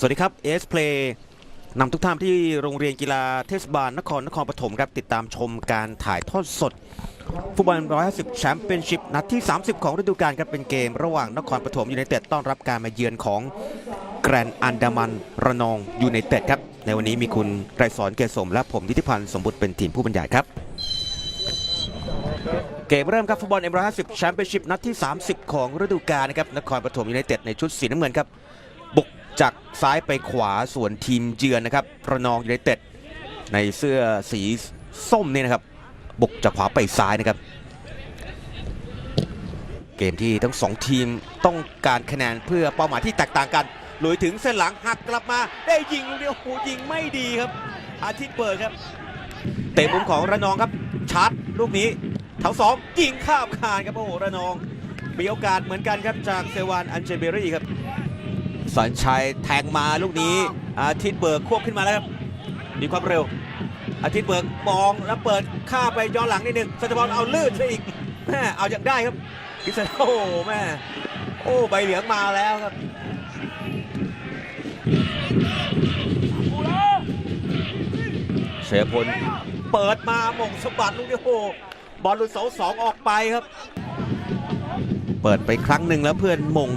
สวัสดีครับเอสเพลย์นำทุกท่านที่โรงเรียนกีฬาเทศบาลนครนครปฐมครับติดตามชมการถ่ายทอดสดฟุตบอล 150 แชมเปี้ยนชิพนัดที่ 30 ของฤดูกาลครับเป็นเกมระหว่างนครปฐมยูไนเต็ดต้อนรับการมาเยือนของแกรนด์อันดามันระนองยูไนเต็ดครับ ในวันนี้มีคุณไกรสอนเกษสมและผมนิติพันธ์สมบุตรเป็นทีมผู้บรรยายครับ เกมเริ่มครับฟุตบอล M150 แชมเปี้ยนชิพนัดที่ 30 ของฤดูกาลนะครับนครปฐมยูไนเต็ดในชุดสีน้ำเงินครับบุก จากซ้ายไปขวาส่วนทีมเยือนนะครับระนองยูไนเต็ดในเสื้อสีส้มนี่นะครับบุกจากขวาไปซ้ายนะครับ เกมที่ทั้งสองทีมต้องการคะแนนเพื่อเป้าหมายที่แตกต่างกันลุยถึงเส้นหลังหักกลับมาได้ยิงเดียวโอ้โหยิงไม่ดีครับ อาทิตย์เปิดครับ เตะมุมของระนองครับชาร์จลูกนี้เท้าสองยิงข้ามคานครับโอ้โหระนองมีโอกาสเหมือนกันครับจากเซวานอันเจเบรี่ครับ สัญชัยแทงมาลูกนี้ อาทิตย์เบิกควบขึ้นมาแล้วครับมีความเร็ว อาทิตย์เบิกมองแล้วเปิดข้าไปย้อนหลังนิดหนึ่งสัจพรเอาลื่นซะอีกแม่เอาอย่างได้ครับกิษณะโอ้โหแม่โอ้ใบเหลืองมาแล้วครับเสียพลเปิดมาหม่งสะบัดลูกนี้โอ้โหบอลหลุดเสาสองออกไปครับ เปิดไปครั้งหนึ่งแล้วเพื่อนหม่ง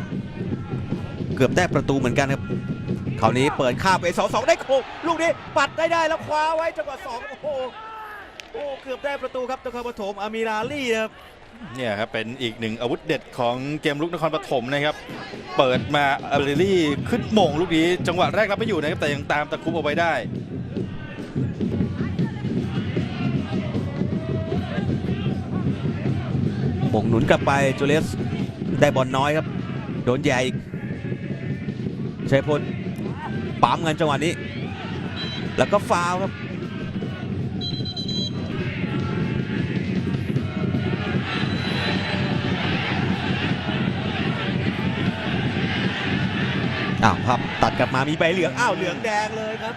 เกือบได้ประตูเหมือนกันครับคราวนี้เปิดข้ามไปสองสองได้โคงลูกนี้ปัดได้ได้แล้วคว้าไว้จังหวะสองโอ้โหโอ้เกือบได้ประตูครับนครปฐมอามิราลี่ครับเนี่ยครับเป็นอีกหนึ่งอาวุธเด็ดของเกมลุกนครปฐมนะครับ เปิดมาอาเบลี่ขึ้นโมงลูกนี้ จังหวะแรกรับไม่อยู่นะครับแต่ยังตามตะครุบเอาไว้ได้หม่งหนุนกลับไปจูเลสได้บอลน้อยครับ โดนแย่อีก ชัยพลปั๊มเงินจังหวะนี้ แล้วก็ฟาวครับอ้าวครับตัดกลับมามีใบเหลืองอ้าวเหลืองแดงเลยครับ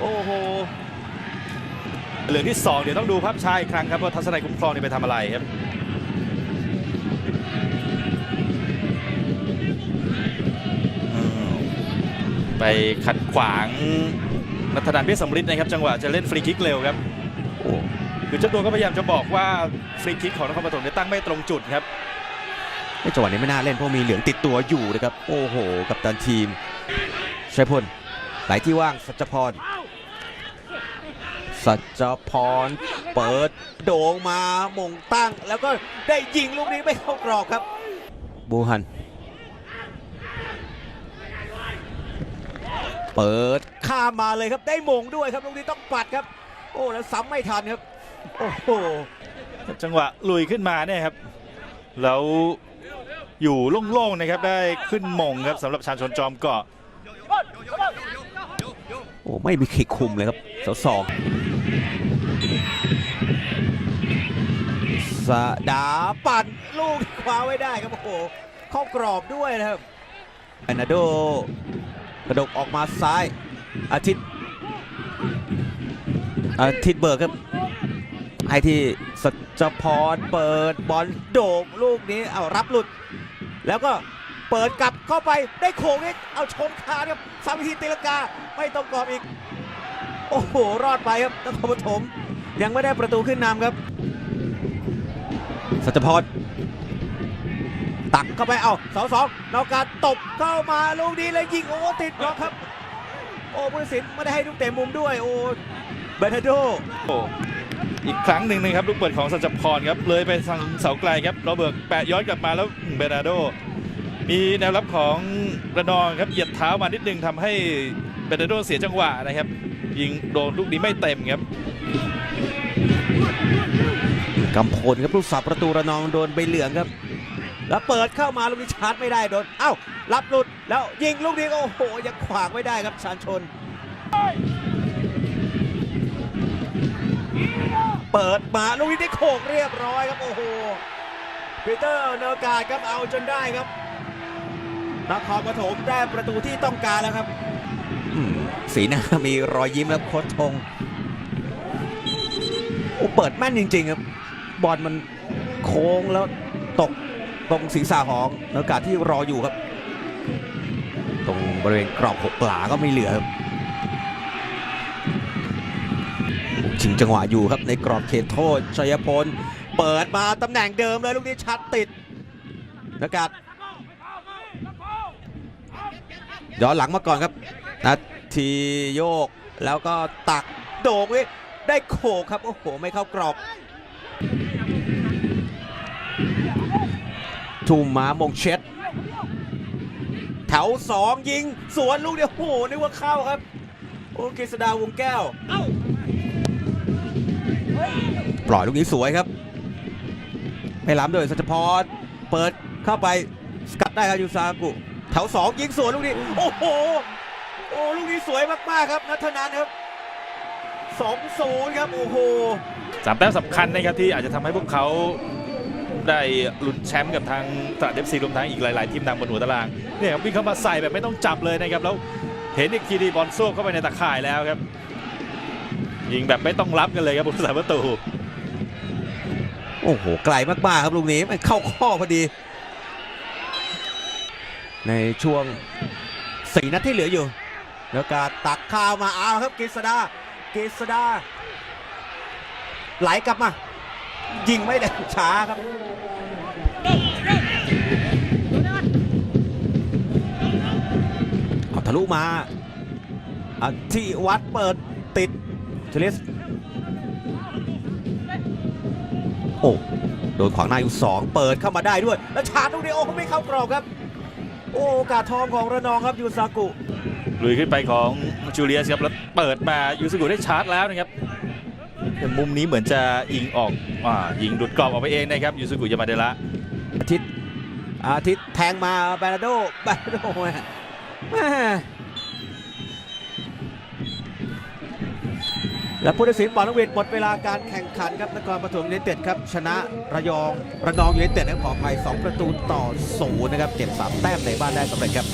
โอ้โหเหลืองที่ 2 เดี๋ยวต้องดูภาพชาอีกครั้งครับว่าทัศนัยคุ้มครองนี่ไปทำอะไรครับ ไปขัดขวางนัทนันเบี้ยสำริดนะครับ จังหวะจะเล่นฟรีคิกเร็วครับโอ้คือเจ้าตัวก็พยายามจะบอกว่าฟรีคิกของนครปฐมเนี่ยตั้งไม่ตรงจุดครับไอ้จังหวะนี้ไม่น่าเล่นเพราะมีเหลืองติดตัวอยู่นะครับ โอ้โห กับตันทีมชัยพลไหลที่ว่างสัจพรสัจพรเปิดโด่งมาหมงตั้ง แล้วก็ได้ยิงลูกนี้ไม่เข้ากรอบครับ บูฮัน เปิดข้ามมาเลยครับได้มงด้วยครับลูกนี้ต้องปัดครับ โอ้แล้วซ้ำไม่ทันครับโอ้โหจังหวะลุยขึ้นมาเนี่ยครับแล้วอยู่โล่งๆนะครับได้ขึ้นมงครับสำหรับชาญชนจอมเกาะโอ้ไม่มีใครคุมเลยครับเสาสองสดาปั่นลูกคว้าไว้ได้ครับโอ้โหเข้ากรอบด้วยนะครับแอนาโด กระดกออกมาซ้ายอาทิตย์อาทิตย์เบิร์กครับให้ที่สัจพรเปิดบอลโด่งลูกนี้เอารับหลุด แล้วก็เปิดกลับเข้าไปได้โค้งนี้เอาชนคานครับสามวิธีตีลังกาไม่ต้องกรอบอีก โอ้โห รอดไปครับนครปฐมยังไม่ได้ประตูขึ้นนำครับ สัจพร ตักเข้าไปเอาสองสองนอกการตบเข้ามาลูกนี้เลยยิงโอ้ติดบล็อกครับ โอ้ผู้ตัดสินไม่ได้ให้ลูกเตะมุมด้วยโอ้เบนเทโดโอ้อีกครั้งหนึ่งนะครับลูกเปิดของสัจพรครับเลยไปทางเสาไกลครับโรเบิร์ตแปะย้อนกลับมาแล้วเบนาโด มีแนวรับของระนองครับเหยียดเท้ามานิดนึงทำให้เบนาโดเสียจังหวะนะครับ ยิงโดนลูกนี้ไม่เต็มครับกำพลครับลูกสาประตูระนองโดนใบเหลืองครับ แล้วเปิดเข้ามาลูกนี้ชาร์จไม่ได้โดนเอ้ารับหลุดแล้วยิงลูกนี้ก็โอ้โหยังขวางไม่ได้ครับชานชน เปิดมาลูกนี้ได้โขกเรียบร้อยครับโอ้โหปีเตอร์เนอร์การดครับเอาจนได้ครับนครปฐมได้ประตูที่ต้องการแล้วครับสีหน้ามีรอยยิ้มแล้วโคตรทงโอ้เปิดแม่นจริง ๆ ครับ บอลมันโค้งแล้วตก ตรงศีรษะของนอร์การที่รออยู่ครับ ตรงบริเวณกรอบหกหลาก็ไม่เหลือครับชิงจังหวะอยู่ครับในกรอบเขตโทษชัยพล เปิดมาตำแหน่งเดิมเลยลูกนี้ชัดติดนะครับย้อนหลังมาก่อนครับนาทีโยกแล้วก็ตักโด่งว้ยได้โขกครับ โอ้โห ไม่เข้ากรอบ ทุ่มมามงเช็ดแถวสองยิง สวนลูกเดียวโอ้โหนึกว่าเข้าครับ โอ้กฤษดาวงแก้ว ปล่อยลูกนี้สวยครับ ไม่ล้ำด้วยสัจพรเปิดเข้าไปสกัดได้ครับยูซากุแถวสองยิงสวนลูกนี้ โอ้โหโอ้ลูกนี้สวยมากๆครับนัทนันครับสองศูนย์ครับโอ้โหสามแต้มสำคัญนะครับที่อาจจะทำให้พวกเขา ได้ลุ้นแชมป์กับทางตราดเอฟซีรวมทั้งอีกหลาย ๆ ทีมดังบนหัวตารางเนี่ยวิ่งเข้ามาใส่แบบไม่ต้องจับเลยนะครับแล้วเห็นอีกทีดีบอลโซ่เข้าไปในตะข่ายแล้วครับยิงแบบไม่ต้องรับกันเลยครับผู้สาประตู โอ้โหไกลมากๆครับลูกนี้มันเข้าข้อพอดี ในช่วงสี่นัดที่เหลืออยู่ แล้วการตักข้าวมาเอาครับกฤษดากฤษดาไหลกลับมา ยิงไม่ได้ช้าครับเอาทะลุมาอที่วัดเปิดติดเชลิสโอ้โดนขวางหน้าอยู่สองเปิดเข้ามาได้ด้วย แล้วชาร์จลูกนี้โอ้ไม่เข้ากรอบครับ โอ้กาสทองของระนองครับยูซากุลุยขึ้นไปของจูเลียสครับแล้วเปิดมายูสกุได้ชาร์จแล้วนะครับ มุมนี้เหมือนจะยิงออกอ่ายิงดุดกรอบออกไปเองนะครับยูสกุยามาเดระอาทิตย์อาทิตย์แทงมาแบรนาโดแบรนาโดแม่แม่และผู้ตัดสินบอลนักเวียนหมดเวลาการแข่งขันครับนครปฐมยูไนเต็ดครับ ชนะระยองระนองยูไนเต็ดนะขออภัย2ประตูต่อศูนย์นะครับเก็บสามแต้มในบ้านได้สำเร็จครับ